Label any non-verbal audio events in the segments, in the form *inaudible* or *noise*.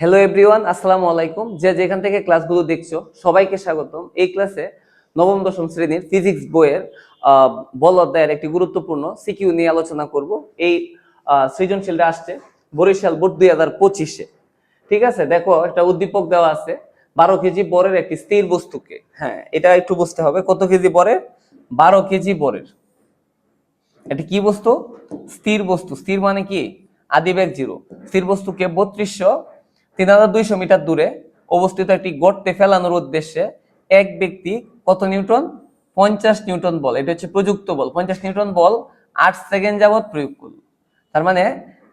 Hello everyone আসসালামু আলাইকুম। যে যেখান থেকে ক্লাসগুলো দেখছ, সবাইকে স্বাগতম। এই ক্লাসে নবম, দশম শ্রেণির ফিজিক্স বইয়ের বল অধ্যায়ের একটি গুরুত্বপূর্ণ সিকিউ নিয়ে আলোচনা করব। এই সৃজনশীলটা আসছে বরিশাল বোর্ড দুই হাজার পঁচিশে। ঠিক আছে? দেখো, একটা উদ্দীপক দেওয়া আছে, বারো কেজি বরের একটি স্থির বস্তুকে। হ্যাঁ এটা একটু বুঝতে হবে, কত কেজি বরের? বারো কেজি বরের। এটা কি বস্তু? স্থির বস্তু। স্থির মানে কি? আদিবেগ জিরো। স্থির বস্তুকে বত্রিশশো তিন হাজার দুইশো মিটার দূরে অবস্থিত একটি গর্তে ফেলানোর উদ্দেশ্যে এক ব্যক্তি কত নিউটন? পঞ্চাশ নিউটন বল। এটা হচ্ছে প্রযুক্ত বল। পঞ্চাশ নিউটন বল আট সেকেন্ড যাবত প্রয়োগ করল। তার মানে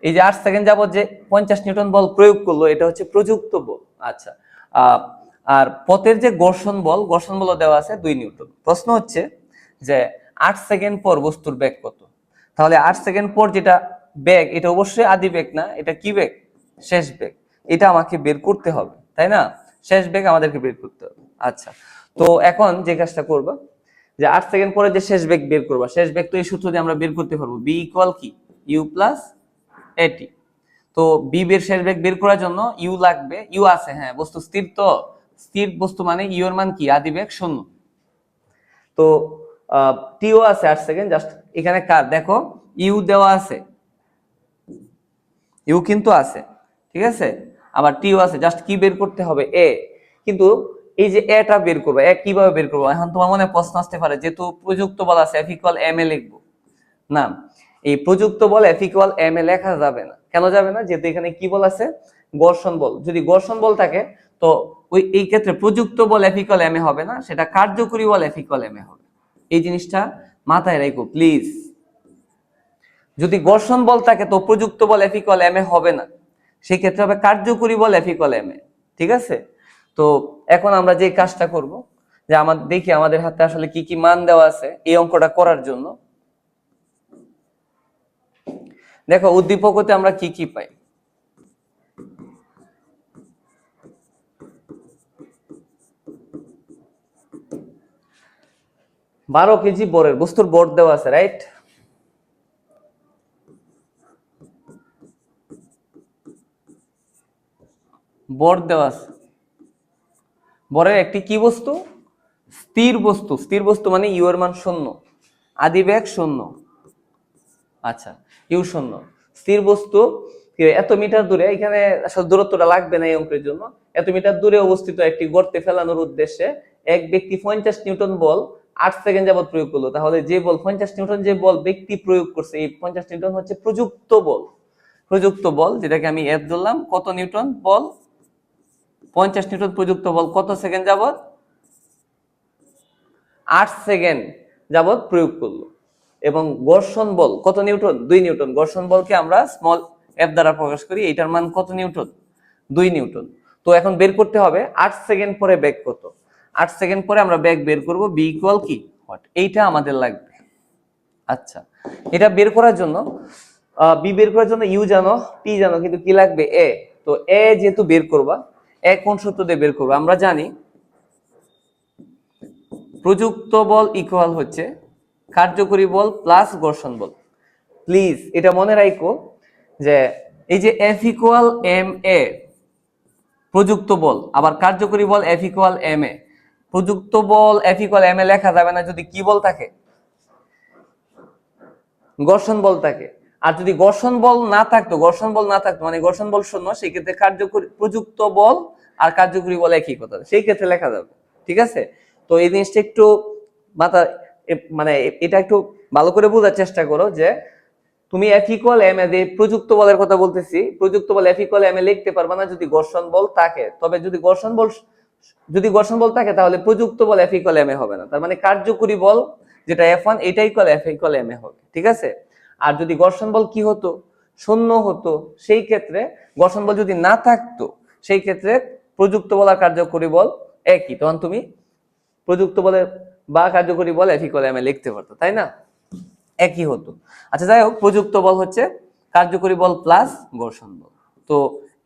এই যে আট সেকেন্ড যাবত যে পঞ্চাশ নিউটন বল প্রয়োগ করল, এটা হচ্ছে প্রযুক্ত বল। আচ্ছা আর পথের যে ঘর্ষণ বল ঘর্ষণ বল দেওয়া আছে দুই নিউটন। প্রশ্ন হচ্ছে যে আট সেকেন্ড পর বস্তুর ব্যাগ কত? তাহলে আট সেকেন্ড পর যেটা ব্যাগ এটা অবশ্যই আদি বেগ না, এটা কি বেগ? শেষ বেগ। এটা আমাকে বের করতে হবে, তাই না? শেষ বেগ আমাদেরকে বের করতে হবে। আচ্ছা তো এখন যে কাজটা করবা, যে আট সেকেন্ড পরে যে শেষ বেগ বের করবা, শেষ বেগ তো এই সূত্র দিয়ে আমরা বের করতে পারব। বি ইকুয়াল কি? ইউ প্লাস এটি তো বি বের শেষ বেগ বের করার জন্য ইউ লাগবে ইউ আছে হ্যাঁ বস্তু স্থির তো? স্থির বস্তু মানে ইউ এর মান কি? আদি বেগ শূন্য। তো টিও আছে আট সেকেন্ড জাস্ট এখানে কার? দেখো ইউ দেওয়া আছে। ইউ কিন্তু আছে, ঠিক আছে? আবার টিও আছে জাস্ট কি বের করতে হবে? এ কিন্তু এই যে এটা বের করব এ কীভাবে বের করব? এখন তোমার মনে প্রশ্ন আসতে পারে, যেহেতু প্রযুক্ত বল আছে এফ ইকুয়াল এম এ লিখব। না, এই প্রযুক্ত বল এফ ইকুয়াল এম এ লেখা যাবে না। কেন যাবে না? যেহেতু এখানে কি বল আছে? ঘর্ষণ বল। যদি ঘর্ষণ বল থাকে, তো ওই, এই ক্ষেত্রে প্রযুক্ত বল এফ এম এ হবে না, সেটা কার্যকরী বল এফ এম এ হবে। এই জিনিসটা মাথায় রাখো প্লিজ যদি ঘর্ষণ বল থাকে, তো প্রযুক্ত বল এফ এম এ হবে না। সেই ক্ষেত্রে হবে কার্যকরী বল এফ ইকুয়াল ঠিক আছে? তো এখন আমরা যে কাজটা করব, যে আমাদের দেখি আমাদের হাতে আসলে কি কি মান দেওয়া আছে এই অঙ্কটা করার জন্য। দেখো, উদ্দীপকতে আমরা কি কি পাই? বারো কেজি বরের বস্তুর বর দেওয়া আছে, রাইট? বর দেওয়া আছে। বরের একটি কি বস্তু? স্থির বস্তু। স্থির বস্তু মানে ইউ এর মান শূন্য। আদি বেগ শূন্য। আচ্ছা ইউ শূন্য। স্থির বস্তু এত মিটার দূরে, এখানে আসলে দূরত্বটা লাগবে না এই অঙ্কের জন্য। এত মিটার দূরে অবস্থিত একটি গর্তে ফেলানোর উদ্দেশ্যে এক ব্যক্তি পঞ্চাশ নিউটন বল আট সেকেন্ড যাবত প্রয়োগ করল। তাহলে যে বল, পঞ্চাশ নিউটন যে বল ব্যক্তি প্রয়োগ করছে, এই পঞ্চাশ নিউটন হচ্ছে প্রযুক্ত বল। প্রযুক্ত বল, যেটাকে আমি এফ ধরলাম, কত নিউটন বল? পঞ্চাশ নিউটন প্রযুক্ত বল কত সেকেন্ড যাবত আট সেকেন্ড যাবত প্রয়োগ করল। এবং ঘর্ষণ বল কত নিউটন? দুই নিউটন। ঘর্ষণ বলকে আমরা স্মল এফ দ্বারা প্রকাশ করি এটার মান কত নিউটন? দুই নিউটন। তো এখন বের করতে হবে আট সেকেন্ড পরে ব্যাগ কত? আট সেকেন্ড পরে আমরা ব্যাগ বের করব বি ইকুয়াল কি? হোয়াট এইটা আমাদের লাগবে। আচ্ছা এটা বের করার জন্য বি বের করার জন্য ইউ জানো টি জানো, কিন্তু কি লাগবে? এ তো এ যেহেতু বের করবা এ কোন সূত্র দিয়ে বের করব। আমরা জানি প্রযুক্ত বল ইকুয়াল হচ্ছে কার্যকরী বল প্লাস ঘর্ষণ বল। প্লিজ এটা মনে রাখো যে এই যে এফ ইকুয়াল এম এ প্রযুক্ত বল, আবার কার্যকরী বল এফ ইকুয়াল এম এ প্রযুক্ত বল এফ ইকুয়াল এম এ লেখা যাবে না যদি কি বল থাকে? ঘর্ষণ বল থাকে। আর যদি ঘর্ষণ বল না থাকতো, ঘর্ষণ বল না থাকতো মানে ঘর্ষণ বল শূন্য সেই ক্ষেত্রে কার্যকরী, প্রযুক্ত বল আর কার্যকরী বল একই কথা। সেই ক্ষেত্রে লেখা যাবে, ঠিক আছে? তো এই জিনিসটা একটু মাথা মানে এটা একটু ভালো করে বোঝার চেষ্টা করো যে তুমি এফ ইকুয়াল এম এ প্রযুক্ত বলের কথা বলতেছি, প্রযুক্ত বল এফ ইকুয়াল এম এ লিখতে পারবে না যদি ঘর্ষণ বল থাকে। তবে যদি ঘর্ষণ বল, যদি ঘর্ষণ বল থাকে তাহলে প্রযুক্ত বল এফ ইকুয়াল এম এ হবে না। তার মানে কার্যকরী বল যেটা এফ ওয়ান এটা equal F equal M A হবে, ঠিক আছে? আর যদি ঘর্ষণ বল কি হতো? শূন্য হতো। সেই ক্ষেত্রে ঘর্ষণ বল যদি না থাকতো, সেই ক্ষেত্রে প্রযুক্ত বল আর কার্যকরী বল একই। তখন তুমি প্রযুক্ত বলে বা কার্যকরী বল এফ ইকুয়াল এম এ লিখতে পারতো, তাই না? একই হতো। আচ্ছা যাই হোক, প্রযুক্ত বল হচ্ছে কার্যকরী বল প্লাস ঘর্ষণ বল। তো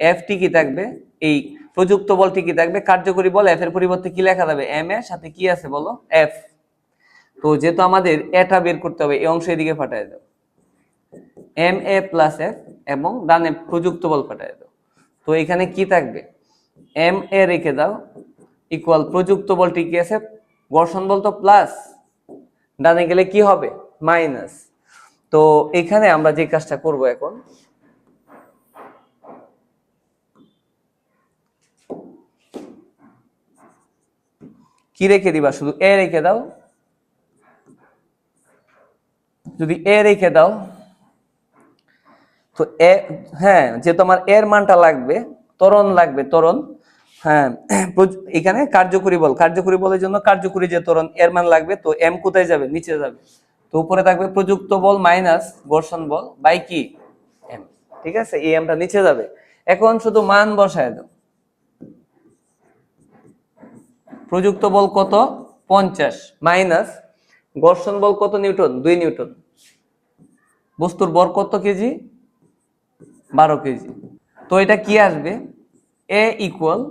এফ টি কি থাকবে? এই প্রযুক্ত বলটি কি থাকবে? কার্যকরী বল এফ এর পরিবর্তে কি লেখা যাবে? এম এর সাথে কি আছে বলো? এফ তো যেহেতু আমাদের এটা বের করতে হবে, এই অংশ এদিকে ফাটাই দাও। এম এ প্লাস এফ এবং ডানে প্রযুক্ত বল ফাটাই দাও। তো এখানে কি থাকবে? এম এ রেখে দাও ইকুয়াল প্রযুক্ত বলটি কি আছে, ঘর্ষণ বল তো প্লাস ডানে গেলে কি হবে? মাইনাস তো এখানে আমরা যে কাজটা করব এখন, কি রেখে দিবা? শুধু এ রেখে দাও। যদি এ রেখে দাও, তো এ হ্যাঁ যে তোমার এর মানটা লাগবে, ত্বরণ লাগবে, ত্বরণ হ্যাঁ এখানে কার্যকরী বল। কার্যকরী বলের জন্য কার্যকরী যে ত্বরণ, এর মান লাগবে তো এম কোথায় যাবে? নিচে যাবে। তো উপরে থাকবে প্রযুক্ত বল মাইনাস ঘর্ষণ বল বাই কি? এম ঠিক আছে? এই এমটা নিচে যাবে। এখন শুধু মান বসায় দাও। প্রযুক্ত বল কত? পঞ্চাশ। মাইনাস ঘর্ষণ বল কত নিউটন? দুই নিউটন। বস্তুর বর কত কেজি? বারো কেজি। তো এটা কি আসবে? এ ইকুয়াল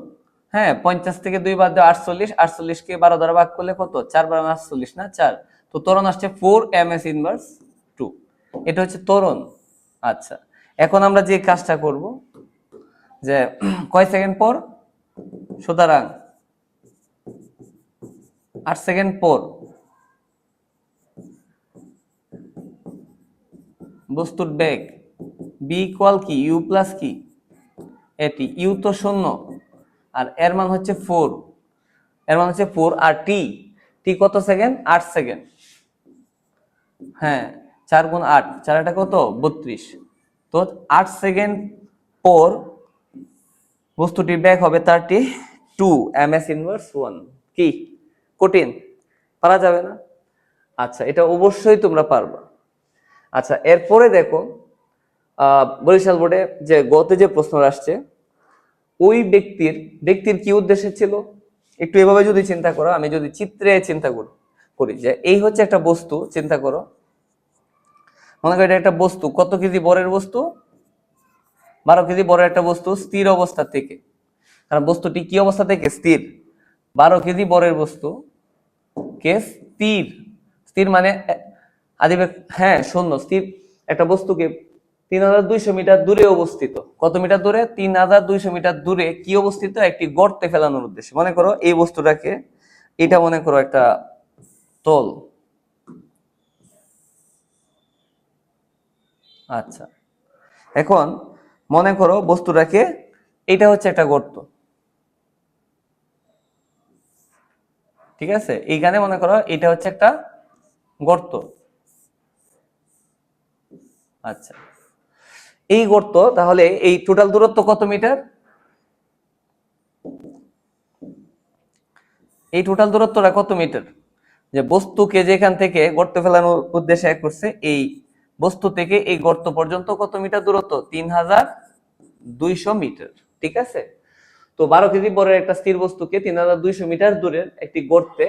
হ্যাঁ পঞ্চাশ থেকে দুই বাদ দেওয়া আটচল্লিশ, আটচল্লিশকে বারো দ্বারা ভাগ করলে কত? চার বারো আটচল্লিশ না চার? তো ত্বরণ আসছে four M S inverse two এটা হচ্ছে ত্বরণ আচ্ছা এখন আমরা যে কাজটা করব, যে *clears throat* কয় সেকেন্ড পর? সুতরাং, আট সেকেন্ড পর। বস্তুর বেগ বি ইকুয়াল কি? ইউ প্লাস কি? এটি ইউ তো শূন্য। আর এর মান হচ্ছে ফোর এর মান হচ্ছে ফোর আর টি টি কত সেকেন্ড আট সেকেন্ড হ্যাঁ চার গুণ আট। চার এটা কত? বত্রিশ। তো আট সেকেন্ড পর বস্তুটির ব্যাগ হবে thirty two M S inverse one কি? কঠিন। পারা যাবে না? আচ্ছা এটা অবশ্যই তোমরা পারবা। আচ্ছা এরপরে দেখো বরিশাল বোর্ডে যে গতে যে প্রশ্ন আসছে ওই ব্যক্তির ব্যক্তির কি উদ্দেশ্য ছিল? একটু এভাবে যদি চিন্তা করো, আমি যদি চিত্রে চিন্তা করো, করি যে এই হচ্ছে একটা বস্তু, চিন্তা করো। মনে করো এটা একটা বস্তু, কত কেজি বরের বস্তু? বারো কেজি বড় একটা বস্তু স্থির অবস্থা থেকে। কারণ বস্তুটি কি অবস্থা থেকে? স্থির। বারো কেজি বরের বস্তু কে? স্থির। স্থির মানে আদিবে হ্যাঁ শূন্য। স্থির একটা বস্তুকে তিন হাজার দুইশো মিটার দূরে অবস্থিত। কত মিটার দূরে? তিন হাজার দুইশো মিটার দূরে কি অবস্থিত? একটি গর্তে ফেলানোর উদ্দেশ্যে। মনে করো এই বস্তুটাকে, এটা মনে করো একটা তল। আচ্ছা। এখন মনে করো বস্তুটাকে, এটা হচ্ছে একটা গর্ত। ঠিক আছে? এইখানে মনে করো এটা হচ্ছে একটা গর্ত। আচ্ছা। এই গর্ত, তাহলে এই টোটাল দূরত্ব কত মিটার? এই টোটাল দূরত্বটা কত মিটার? যে বস্তুকে যেখান থেকে গর্ত ফেলানোর উদ্দেশ্যে এক করছে, এই বস্তু থেকে এই গর্ত পর্যন্ত কত মিটার দূরত্ব? তিন হাজার দুইশো মিটার, ঠিক আছে? তো বারো কেজি বড় একটা স্থির বস্তুকে তিন হাজার দুইশো মিটার দূরের একটি গর্তে,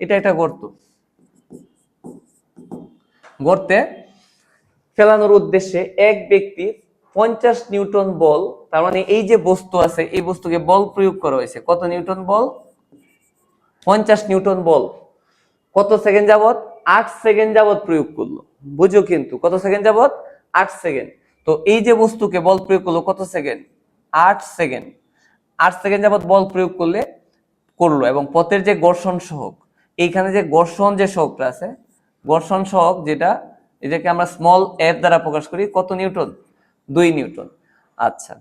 এটা একটা গর্ত। গর্তে ফেলানোর উদ্দেশ্যে এক ব্যক্তি পঞ্চাশ নিউটন বল, তার মানে এই যে বস্তু আছে, এই বস্তুকে বল প্রয়োগ করা হয়েছে। কত নিউটন বল? পঞ্চাশ নিউটন বল। কত সেকেন্ড যাবত আট সেকেন্ড যাবত প্রয়োগ করল। বুঝো কিন্তু, কত সেকেন্ড যাবত আট সেকেন্ড। তো এই যে বস্তুকে বল প্রয়োগ করল, কত সেকেন্ড? আট সেকেন্ড। আট সেকেন্ড যাবত বল প্রয়োগ করলে, করল এবং পথের যে ঘর্ষণ সহক এইখানে যে ঘর্ষণ যে সহকটা আছে, ঘর্ষণ সহক যেটা এটাকে আমরা স্মল এফ দ্বারা প্রকাশ করি, কত নিউটন? দুই নিউটন। আচ্ছা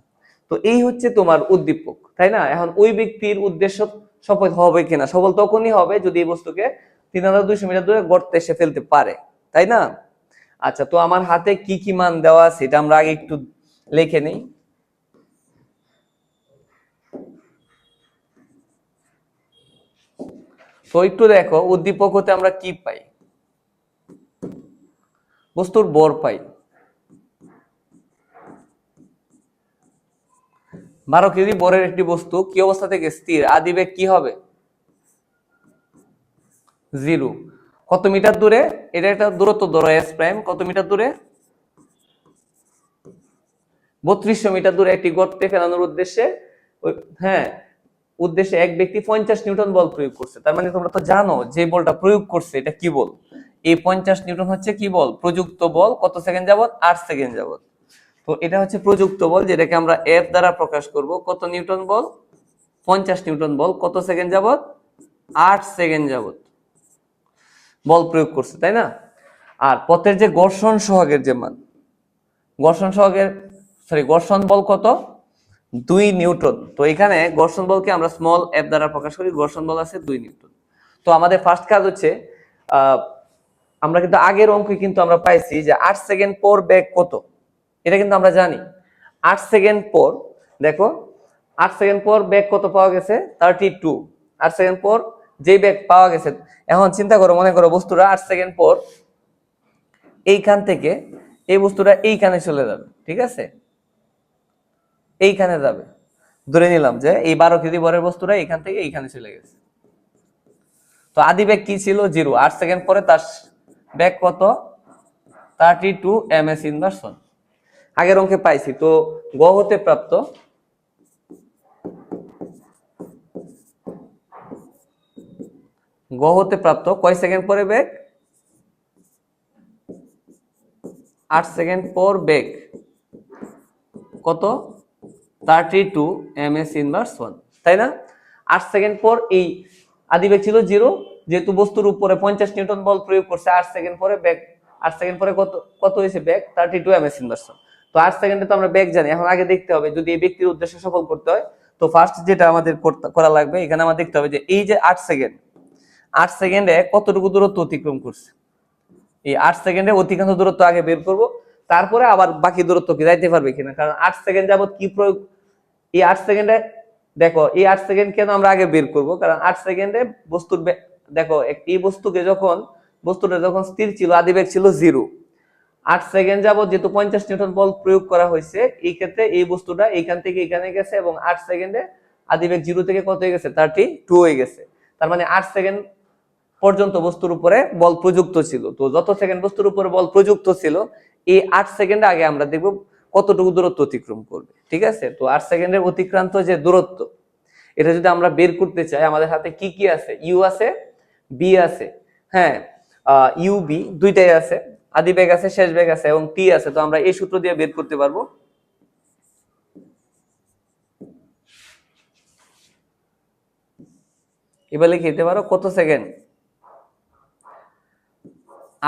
তো এই হচ্ছে তোমার উদ্দীপক, তাই না? এখন ওই ব্যক্তির উদ্দেশ্য সফল হবে কিনা? সফল তখনই হবে যদি এই বস্তুকে তিন হাজার দুইশো মিটার দূরে গর্তে এসে ফেলতে পারে, তাই না? আচ্ছা তো আমার হাতে কি কি মান দেওয়া আছে এটা আমরা আগে একটু লিখে নেই। তো একটু দেখো, উদ্দীপক হতে আমরা কি পাই? বস্তুর বর পাই। বারো কেজি বরের একটি বস্তু কি অবস্থা থেকে স্থির? আদিবেগ কি হবে? জিরো। কত মিটার দূরে? এটা একটা দূরত্ব ধরো এস প্রাইম কত মিটার দূরে? বত্রিশশো মিটার দূরে একটি গর্তে ফেলানোর উদ্দেশ্যে হ্যাঁ উদ্দেশ্যে এক ব্যক্তি পঞ্চাশ নিউটন বল প্রয়োগ করছে। তার মানে তোমরা তো জানো যে বলটা প্রয়োগ করছে, এটা কি বল? এই পঞ্চাশ নিউটন হচ্ছে কি বল? প্রযুক্ত বল। কত সেকেন্ড যাবত আট সেকেন্ড যাবত তো এটা হচ্ছে প্রযুক্ত বল যেটাকে আমরা এফ দ্বারা প্রকাশ করব। কত নিউটন বল? পঞ্চাশ নিউটন বল। কত সেকেন্ড যাবত আট সেকেন্ড যাবত বল প্রয়োগ করছে তাই না? আর পথের যে ঘর্ষণ সহগের যে মান ঘর্ষণ সহগের সরি ঘর্ষণ বল কত? দুই নিউটন। তো এখানে ঘর্ষণ বলকে আমরা স্মল এফ দ্বারা প্রকাশ করি। ঘর্ষণ বল আছে দুই নিউটন। তো আমাদের ফার্স্ট কাজ হচ্ছে আহ, আমরা কিন্তু আগের অঙ্কে কিন্তু আমরা পাইছি যে আট সেকেন্ড পর ব্যাগ কত? এটা কিন্তু আমরা জানি। আট সেকেন্ড পর, দেখো, আট সেকেন্ড পর ব্যাগ কত পাওয়া গেছে? থার্টি টু আট সেকেন্ড পর যে ব্যাগ পাওয়া গেছে, এখন চিন্তা করো, মনে করো বস্তুটা আট সেকেন্ড পর এইখান থেকে এই বস্তুটা এইখানে চলে যাবে, ঠিক আছে? এইখানে যাবে। ধরে নিলাম যে এই বারো কেজি বরের বস্তুটা এইখান থেকে এইখানে চলে গেছে। তো আদি ব্যাগ কি ছিল? জিরো আট সেকেন্ড পরে তার ব্যাগ কত? Thirty two M S inversion আগের অঙ্কে পাইছি, তো গ হতে প্রাপ্ত? গ হতে প্রাপ্ত কয় সেকেন্ড পরে বেগ আট সেকেন্ড পর বেগ কত? Thirty two M S inverse one তাই না? আট সেকেন্ড পর এই আদিবেগ ছিল জিরো যেহেতু বস্তুর উপরে পঞ্চাশ নিউটন বল প্রয়োগ করছে, আট সেকেন্ড পরে ব্যাগ, আট সেকেন্ড পরে কত কত হয়েছে bag? Thirty two M S inverse তো আট সেকেন্ডে তো আমরা ব্যাগ জানি। এখন আগে দেখতে হবে, যদি এই ব্যক্তির উদ্দেশ্য সফল করতে হয়, তো ফার্স্ট যেটা আমাদের করা লাগবে, এখানে আমাদের দেখতে হবে যে এই যে আট সেকেন্ড, আট সেকেন্ডে কতটুকু দূরত্ব অতিক্রম করছে? এই আট সেকেন্ডে অতিক্রান্ত দূরত্ব আগে বের করব, তারপরে আবার বাকি দূরত্ব কি যাইতে পারবে কিনা? কারণ আট সেকেন্ড যাবত কি প্রয়োগ, এই আট সেকেন্ডে, দেখো, এই আট সেকেন্ড কেন আমরা আগে বের করব? কারণ আট সেকেন্ডে বস্তুর দেখো বস্তুকে যখন, বস্তুটা যখন স্থির ছিল, আদিবেগ ছিল জিরো আট সেকেন্ড যাবত যেহেতু পঞ্চাশ নিউটন বল প্রয়োগ করা হয়েছে, এই ক্ষেত্রে এই বস্তুটা এইখান থেকে এখানে গেছে এবং আট সেকেন্ডে আদিবেগ জিরো থেকে কত হয়ে গেছে? থার্টি টু হয়ে গেছে। তার মানে আট সেকেন্ড পর্যন্ত বস্তুর উপরে বল প্রযুক্ত ছিল। তো যত সেকেন্ড বস্তুর উপরে বল প্রযুক্ত ছিল, এই আট সেকেন্ড আগে আমরা দেখব কতটুকু দূরত্ব অতিক্রম করবে। ঠিক আছে? তো আট সেকেন্ডের অতিক্রান্ত যে দূরত্ব, এটা যদি আমরা বের করতে চাই, আমাদের হাতে কি কি আছে? ইউ আছে বি আছে হ্যাঁ ইউ বি দুইটাই আছে, আদি বেগ আছে, শেষ বেগ আছে এবং টি আছে, তো আমরা এই সূত্র দিয়ে বের করতে পারব। এবার লিখে দিতে পারো কত সেকেন্ড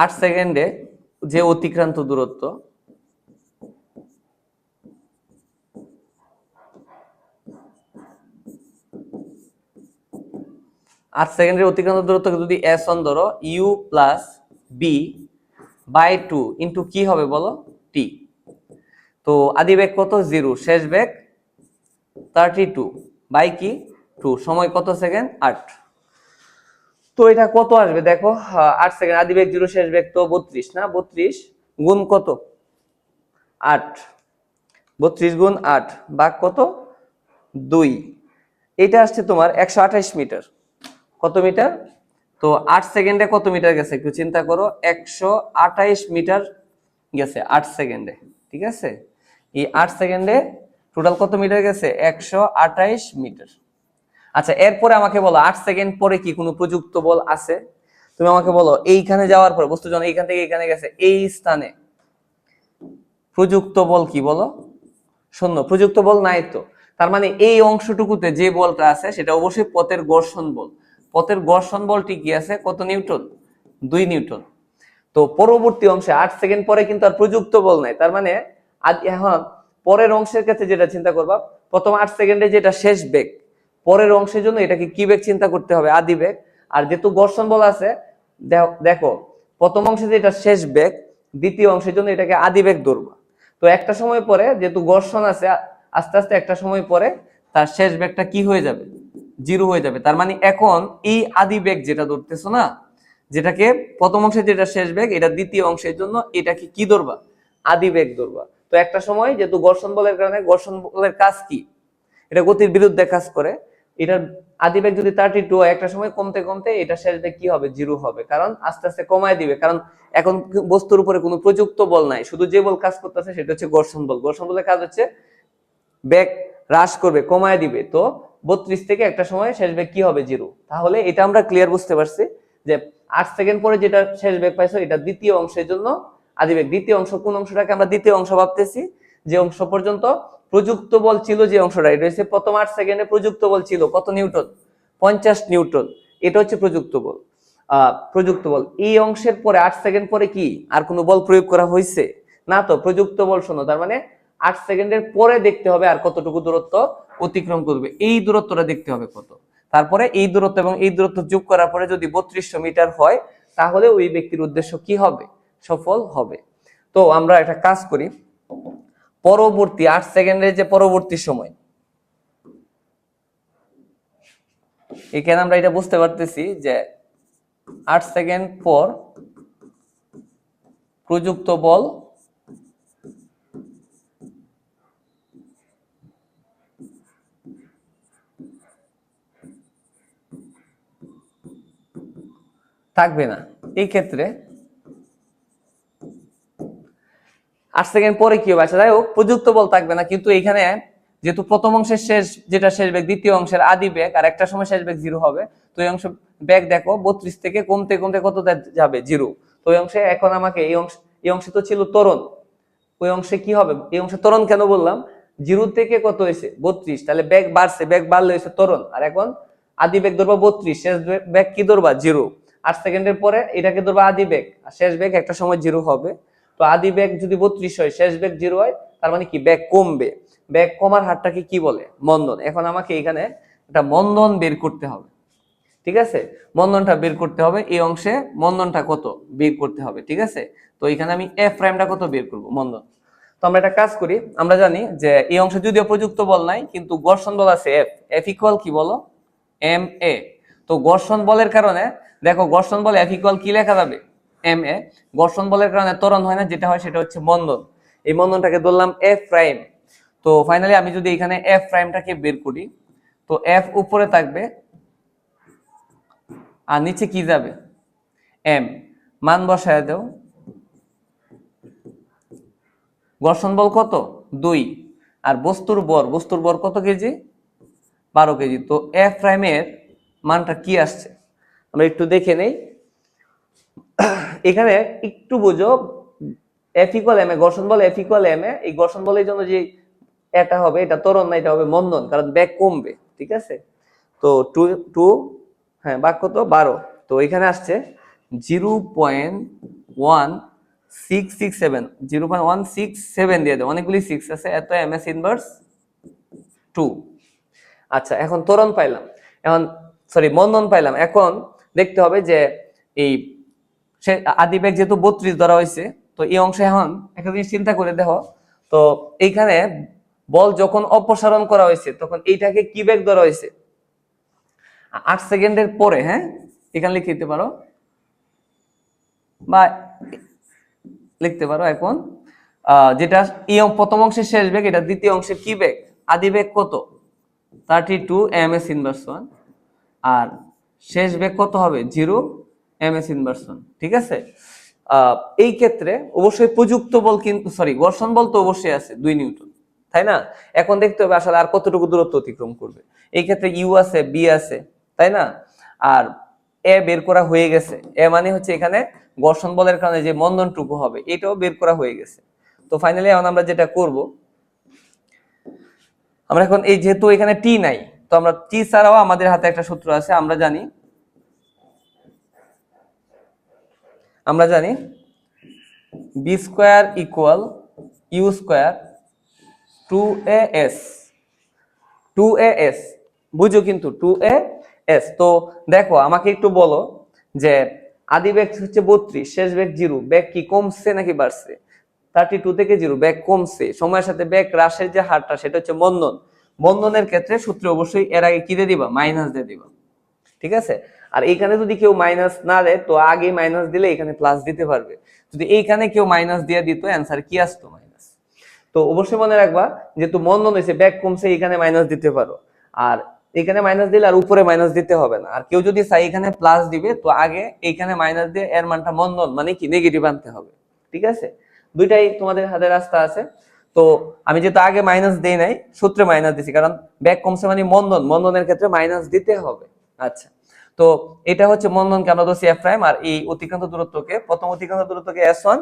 আট সেকেন্ডে যে অতিক্রান্ত দূরত্ব আট সেকেন্ডের অতিক্রান্ত দূরত্বকে যদি এস অন ধরো U plus V by two into কি হবে বলো? টি তো আদি বেগ কত? জিরো শেষ বেগ থার্টি টু বাই কি? টু সময় কত সেকেন্ড? আট। তো এটা কত আসবে? দেখো আট সেকেন্ড। আদি বেগ জিরো শেষ বেগ তো বত্রিশ, না? বত্রিশ গুণ কত? আট। বত্রিশ গুণ আট বাঘ কত? দুই। এটা আসছে তোমার একশো আঠাইশ মিটার। কত মিটার? তো আট সেকেন্ডে কত মিটার গেছে? একটু চিন্তা করো, একশো আঠাইশ মিটার গেছে আট সেকেন্ডে, ঠিক আছে? এই আট সেকেন্ডে টোটাল কত মিটার গেছে? একশো আঠাইশ মিটার। আচ্ছা এরপরে আমাকে বলো, আট সেকেন্ড পরে কি কোনো প্রযুক্ত বল আছে? তুমি আমাকে বলো, এইখানে যাওয়ার পরে বস্তু যখন এইখান থেকে এইখানে গেছে, এই স্থানে। প্রযুক্ত বল কি বলো? শূন্য, প্রযুক্ত বল নাই তো। তার মানে এই অংশটুকুতে যে বলটা আছে, সেটা অবশ্যই পথের ঘর্ষণ বল। পথের ঘর্ষণ বলটি কি আছে, কত নিউটন? দুই নিউটন। তো পরবর্তী অংশে আট সেকেন্ড পরে কিন্তু আর প্রযুক্ত বল নাই। তার মানে এখন পরের অংশের ক্ষেত্রে যেটা চিন্তা করবা, প্রথম আট সেকেন্ডে যেটা শেষ বেগ, পরের অংশের জন্য এটাকে কি বেগ চিন্তা করতে হবে? আদি বেগ। আর যেহেতু ঘর্ষণ বল আছে, দেখ- দেখো, প্রথম অংশে যেটা শেষ বেগ, দ্বিতীয় অংশের জন্য এটাকে আদি বেগ ধরবা। তো একটা সময় পরে যেহেতু ঘর্ষণ আছে, আস্তে আস্তে একটা সময় পরে তার শেষ বেগটা কি হয়ে যাবে? জিরো হয়ে যাবে। তার মানে এখন এই আদি বেগ যেটা ধরতেছো না, যেটাকে প্রথম অংশে যেটা শেষ বেগ এটা দ্বিতীয় অংশের জন্য এটাকে কি ধরবা? আদি বেগ ধরবা। তো একটা সময় যেহেতু ঘর্ষণ বলের কারণে, ঘর্ষণ বলের কাজ কি? এটা গতির বিরুদ্ধে কাজ করে। এটার আদি বেগ যদি থার্টি টু একটা সময় কমতে কমতে এটা শেষ বেগ কি হবে? জিরো হবে। কারণ আস্তে আস্তে কমায় দিবে। কারণ এখন বস্তুর উপরে কোনো প্রযুক্ত বল নাই। শুধু যে বল কাজ করতেছে, সেটা হচ্ছে ঘর্ষণ বল। ঘর্ষণ বলের কাজ হচ্ছে বেগ হ্রাস করবে, কমায় দিবে। তো বত্রিশ থেকে একটা সময় শেষ বেগ কি হবে? জিরো। তাহলে এটা আমরা ক্লিয়ার বুঝতে পারছি যে আট সেকেন্ড পরে যেটা শেষ বেগ পাইছো, এটা দ্বিতীয় অংশের জন্য আদি বেগ দ্বিতীয় অংশ কোন অংশটাকে আমরা দ্বিতীয় অংশ ভাবতেছি? যে অংশ পর্যন্ত প্রযুক্ত বল ছিল যে অংশটা, এটা হচ্ছে প্রথম আট সেকেন্ডে প্রযুক্ত বল ছিল। কত নিউটন? পঞ্চাশ নিউটন। এটা হচ্ছে প্রযুক্ত বল। প্রযুক্ত বল। এই অংশের পরে আট সেকেন্ড পরে কি? আর কোনো বল প্রয়োগ করা হয়েছে না তো, প্রযুক্ত বল শোনো তার মানে আট সেকেন্ডের পরে দেখতে হবে আর কতটুকু দূরত্ব অতিক্রম করবে। এই দূরত্বটা দেখতে হবে কত। তারপরে এই দূরত্ব এবং এই দূরত্ব যোগ করার পরে যদি বত্রিশশো মিটার হয়, তাহলে ওই ব্যক্তির উদ্দেশ্য কি হবে? সফল হবে। তো আমরা একটা কাজ করি। পরবর্তী আট সেকেন্ডের যে পরবর্তী সময়, এখানে আমরা এটা বুঝতে পারতেছি যে আট সেকেন্ড পর প্রযুক্ত বল থাকবে না। এই ক্ষেত্রে আট সেকেন্ড পরে কি হবে? আচ্ছা যাই হোক, প্রযুক্ত বল থাকবে না, কিন্তু এখানে যেহেতু প্রথম অংশের শেষ, যেটা শেষ বেগ দ্বিতীয় অংশের আদি বেগ আর একটা সময় শেষ বেগ জিরো হবে, তো এই অংশ বেগ দেখো, বত্রিশ থেকে কমতে কমতে কত যাবে? জিরো। তো ওই অংশে এখন আমাকে এই অংশ, এই অংশে তো ছিল ত্বরণ। ওই অংশে কি হবে? এই অংশে ত্বরণ কেন বললাম? জিরো থেকে কত হয়েছে? বত্রিশ। তাহলে ব্যাগ বাড়ছে ব্যাগ বাড়লে হয়েছে ত্বরণ। আর এখন আদি বেগ ধরবা বত্রিশ, শেষ ব্যাগ কি ধরবা? জিরো। আট সেকেন্ডের পরে এটাকে ধরবা আদি বেগ। আর শেষ বেগ একটা সময় জিরো হবে। তো আদি বেগ যদি বত্রিশ হয়, শেষ বেগ জিরো হয়, তার মানে কি? ব্যাগ কমবে। ব্যাগ কমার হারটাকে কি বলে? মন্দন। এখন আমাকে এখানে একটা মন্দন বের করতে হবে। ঠিক আছে? মন্দনটা বের করতে হবে। এই অংশে মন্দনটা কত? বের করতে হবে। ঠিক আছে? তো এখানে আমি এফ প্রাইমটা কত বের করব? মন্দন। তো আমরা একটা কাজ করি। আমরা জানি যে এই অংশে যদিও প্রযুক্ত বল নাই, কিন্তু ঘর্ষণ বল আছে এফ এফ ইকুয়াল কি বলো? এম এ তো ঘর্ষণ বলের কারণে দেখো ঘর্ষণ বল এফ ইকুয়াল কি লেখা যাবে? এম এ ঘর্ষণ বলের কারণে ত্বরণ হয় না, যেটা হয় সেটা হচ্ছে মন্দন। এই মন্দনটাকে ধরলাম এফ প্রাইম তো ফাইনালি আমি যদি এখানে এফ প্রাইমটাকে বের করি, তো এফ উপরে থাকবে, আর নিচে কি যাবে? এম মান বসায় দাও। ঘর্ষণ বল কত? দুই। আর বস্তুর বর বস্তুর বর কত কেজি? বারো কেজি। তো এফ প্রাইমের মানটা কি আসছে? আমরা একটু দেখে নেই। এখানে একটু বুঝো এফ ইকুয়াল এম এ, ঘর্ষণ বল এফ ইকুয়াল এম এ, এই ঘর্ষণ বলের জন্য যে এটা হবে, এটা ত্বরণ না, এটা হবে মন্দন, কারণ ব্যাগ কমবে, ঠিক আছে? তো টু টু হ্যাঁ বাক্য তো বারো। তো এখানে আসছে zero point one six six seven zero point one six seven দিয়ে দেবো। অনেকগুলি সিক্স আছে, এত এম এস ইনভার্স টু আচ্ছা এখন ত্বরণ পাইলাম। এখন সরি মন্দন পাইলাম। এখন দেখতে হবে যে এই সে আদি ব্যাগ যেহেতু বত্রিশ ধরা হয়েছে, তো এই অংশে এখন একটা জিনিস চিন্তা করে দেখো, তো এইখানে বল যখন অপসারণ করা হয়েছে, তখন এইটাকে কি ব্যাগ ধরা হয়েছে? আট সেকেন্ডের পরে হ্যাঁ? এখানে লিখে দিতে পারো। বা লিখতে পারো এখন। যেটা এই প্রথম অংশের শেষ বেগ, এটা দ্বিতীয় অংশের কি বেগ? আদি বেগ কত? Thirty two M S inverse one আর শেষ বেগ কত হবে? Zero M S inverse one ঠিক আছে? এই ক্ষেত্রে অবশ্যই প্রযুক্ত বল কিন্তু সরি ঘর্ষণ বল তো অবশ্যই আছে, দুই নিউটন, তাই না? এখন দেখতে হবে আসলে আর কতটুকু দূরত্ব অতিক্রম করবে। এই ক্ষেত্রে ইউ আছে বি আছে, তাই না? আর এ বের করা হয়ে গেছে এ মানে হচ্ছে এখানে ঘর্ষণ বলের কারণে যে মন্দনটুকু হবে, এটাও বের করা হয়ে গেছে। তো ফাইনালি এখন আমরা যেটা করব, আমরা এখন এই যেহেতু এখানে টি নাই তো আমরা টি ছাড়াও আমাদের হাতে একটা সূত্র আছে, আমরা জানি। আমরা জানি V square equal U square two A S two A S বুঝো কিন্তু টু এ এস তো দেখো, আমাকে একটু বলো যে আদি ব্যাগ হচ্ছে বত্রিশ, শেষ ব্যাগ জিরো, ব্যাগ কি কমছে নাকি বাড়ছে? থার্টি টু থেকে জিরো, ব্যাগ কমছে। সময়ের সাথে ব্যাগ হ্রাসের যে হারটা, সেটা হচ্ছে মন্দন। মন্দনের ক্ষেত্রে সূত্রে অবশ্যই এর আগে কি দিয়ে দিবা? মাইনাস দিয়ে দিবা। ঠিক আছে? আর এইখানে যদি কেউ মাইনাস না দেয়, তো আগে মাইনাস দিলে এখানে প্লাস দিতে পারবে। যদি এইখানে কেউ মাইনাস দিয়ে দিত অ্যান্সার কি আসতো মাইনাস তো অবশ্যই মনে রাখবা যেহেতু মন্দন হয়েছে ব্যাগ কমছে, এখানে মাইনাস দিতে পারো। আর এখানে মাইনাস দিলে আর উপরে মাইনাস দিতে হবে না। আর কেউ যদি চাই এখানে প্লাস দিবে, তো আগে এইখানে মাইনাস দিয়ে এর মানটা মন্দন মানে কি নেগেটিভ আনতে হবে। ঠিক আছে? দুইটাই তোমাদের হাতে রাস্তা আছে। তো আমি যেহেতু আগে মাইনাস দেই নাই, সূত্রে মাইনাস দিছি, কারণ ব্যাগ কমছে মানে মন্দন, মন্দনের ক্ষেত্রে মাইনাস দিতে হবে। আচ্ছা তো এটা হচ্ছে মন্দনকে আমরা ধরছি এফ প্রাইম আর এই অতিক্রান্ত দূরত্বকে, প্রথম অতিক্রান্ত দূরত্বকে এস ওয়ান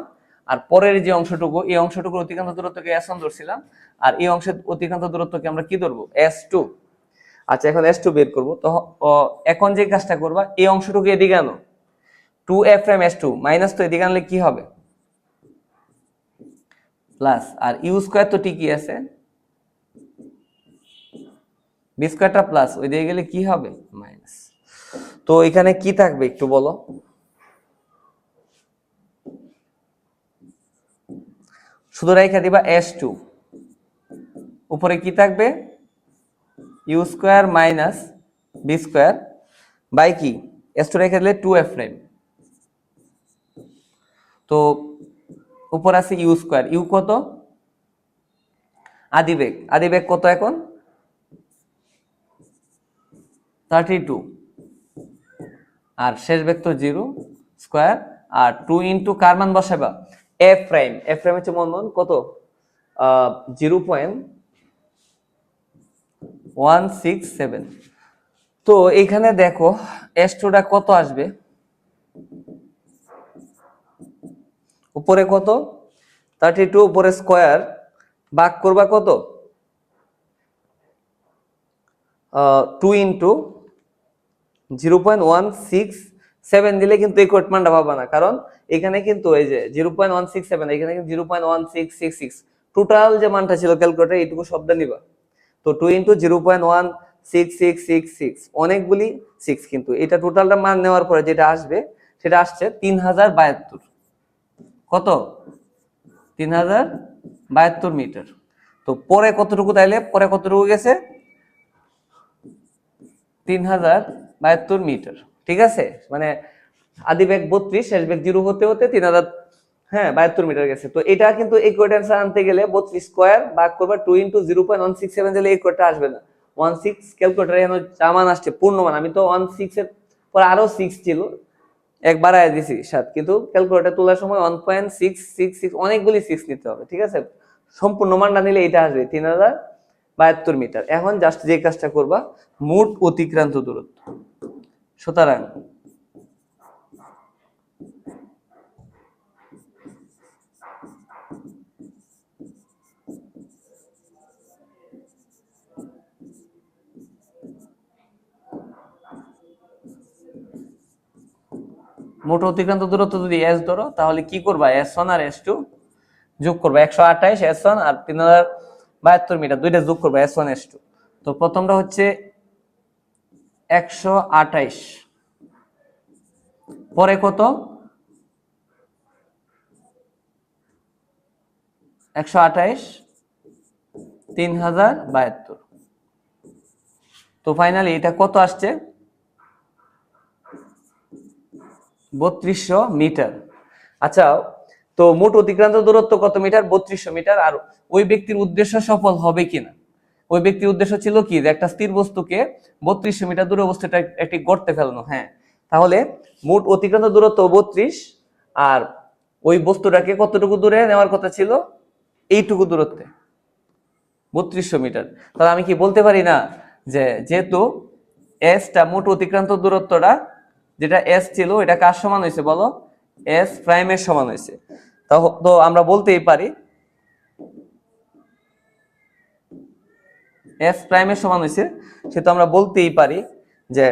আর পরের যে অংশটুকু, এই অংশটুকুর অতিক্রান্ত দূরত্বকে এস ওয়ান ধরছিলাম, আর এই অংশের অতিক্রান্ত দূরত্বকে আমরা কি ধরবো? এস টু আচ্ছা এখন এস টু বের করব, তো এখন যে কাজটা করবা, এই অংশটুকু এদিকে আনো। Two F M S two minus তো এদিকে আনলে কি হবে? প্লাস আর ইউ স্কোয়ার তো ঠিকই আছে। বি স্কোয়ারটা প্লাস, ওই দিকে গেলে কি হবে? মাইনাস। তো এখানে কি থাকবে একটু বলো? শুধু রেখে দিবা এস টু উপরে কি থাকবে? U square minus V square. By কি? এস টু রেখে দিলে টু এফ প্রাইম তো উপর আছে ইউ স্কোয়ার ইউ কত? আদিবেগ আদিবেগ কত এখন? থার্টি টু আর শেষ বেগ তো জিরো স্কোয়ার আর টু ইন্টু কার মান বসাবা? এফ প্রাইম এফ প্রাইম হচ্ছে মন, কত? Zero point one six seven তো এখানে দেখো এস টুটা কত আসবে? উপরে কত? থার্টি টু উপরে স্কোয়ার ভাগ করবা কত? Two into zero point one six seven দিলে কিন্তু এই কোট মানটা পাবা না। কারণ এখানে কিন্তু এই যে zero point one six seven এখানে কিন্তু zero point one six six six total যে মানটা ছিল ক্যালকুলেটার এইটুকু শব্দ নিবা। তো two into zero point one six six six six অনেকগুলি সিক্স কিন্তু। এটা টোটালটা মান নেওয়ার পরে যেটা আসবে, সেটা আসছে তিন হাজার বাহাত্তর কত? তিন হাজার বাহাত্তর মিটার। তো পরে কতটুকু তাইলে? পরে কতটুকু গেছে? তিন হাজার বাহাত্তর মিটার। ঠিক আছে? মানে আদি বেগ বত্রিশ, শেষ বেগ জিরো হতে হতে তিন হাজার হ্যাঁ বাহাত্তর মিটার গেছে। তো এটা কিন্তু এই কোয়েট অ্যান্সার আনতে গেলে বত্রিশ স্কোয়ার ভাগ করবে two into zero point one six seven দিলে এই কোয়েটটা আসবে না। ওয়ান সিক্স ক্যালকুলেটার এখন চামান আসছে, পূর্ণমান। আমি তো ওয়ান সিক্সের পর আরও সিক্স ছিল। এক বাড়ায় দিছি সাত। কিন্তু ক্যালকুলেটার তোলার সময় one point six six six অনেকগুলি সিক্স নিতে হবে, ঠিক আছে? সম্পূর্ণ মান না নিলে এটা আসবে তিন হাজার বাহাত্তর মিটার। এখন জাস্ট যে কাজটা করবা, মোট অতিক্রান্ত দূরত্ব। সুতরাং মোট অতিক্রান্ত দূরত্ব যদি এস ধরো, তাহলে কি করবা? এস ওয়ান আর এস টু যোগ করবা। একশো আঠাইশ এস ওয়ান আর তিন হাজার বাহাত্তর মিটার। দুইটা যোগ করবা এস ওয়ান এস টু তো প্রথমটা হচ্ছে একশো আঠাইশ। পরে কত? একশো আঠাইশ, তিন হাজার বাহাত্তর। তো ফাইনালি এটা কত আসছে? বত্রিশশো মিটার। আচ্ছা তো মোট অতিক্রান্ত দূরত্ব কত মিটার? বত্রিশশো মিটার। আর ওই ব্যক্তির উদ্দেশ্য সফল হবে কিনা? ওই ব্যক্তির উদ্দেশ্য ছিল কি? যে একটা স্থির বস্তুকে বত্রিশশো মিটার দূরে বস্তুটা একটি গর্তে ফেলানো। হ্যাঁ তাহলে মোট অতিক্রান্ত দূরত্ব বত্রিশ, আর ওই বস্তুটাকে কতটুকু দূরে নেওয়ার কথা ছিল? এইটুকু দূরত্বে। বত্রিশশো মিটার। তাহলে আমি কি বলতে পারি না যে যেহেতু এসটা মোট অতিক্রান্ত দূরত্বটা যেটা এস ছিল, এটা কার সমান হয়েছে বলো? এস প্রাইমের সমান হয়েছে। তো আমরা বলতেই পারি এস প্রাইমের সমান হয়েছে সে তো আমরা বলতেই পারি যে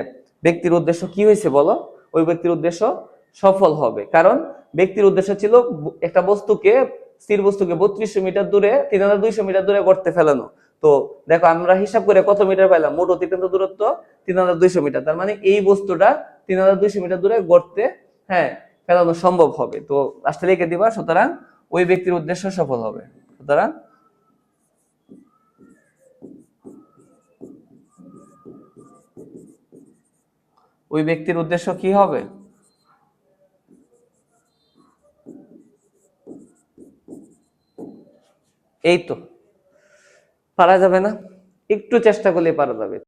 ব্যক্তির উদ্দেশ্য কি হয়েছে বলো? ওই ব্যক্তির উদ্দেশ্য সফল হবে। কারণ ব্যক্তির উদ্দেশ্য ছিল একটা বস্তুকে, স্থির বস্তুকে বত্রিশশো মিটার দূরে, তিন হাজার দুইশো মিটার দূরে গড়তে ফেলানো। তো দেখো আমরা হিসাব করে কত মিটার পাইলাম? মোট অতিক্রান্ত দূরত্ব তিন হাজার দুইশো মিটার। তার মানে এই বস্তুটা তিন হাজার দুইশো মিটার দূরে গড়তে হ্যাঁ ফেলানো সম্ভব হবে। তো লাস্টে লিখে দিবা, সুতরাং ওই ব্যক্তির উদ্দেশ্য সফল হবে। সুতরাং ওই ব্যক্তির উদ্দেশ্য কি হবে? এই তো। পারা যাবে না? একটু চেষ্টা করলে পারা যাবে।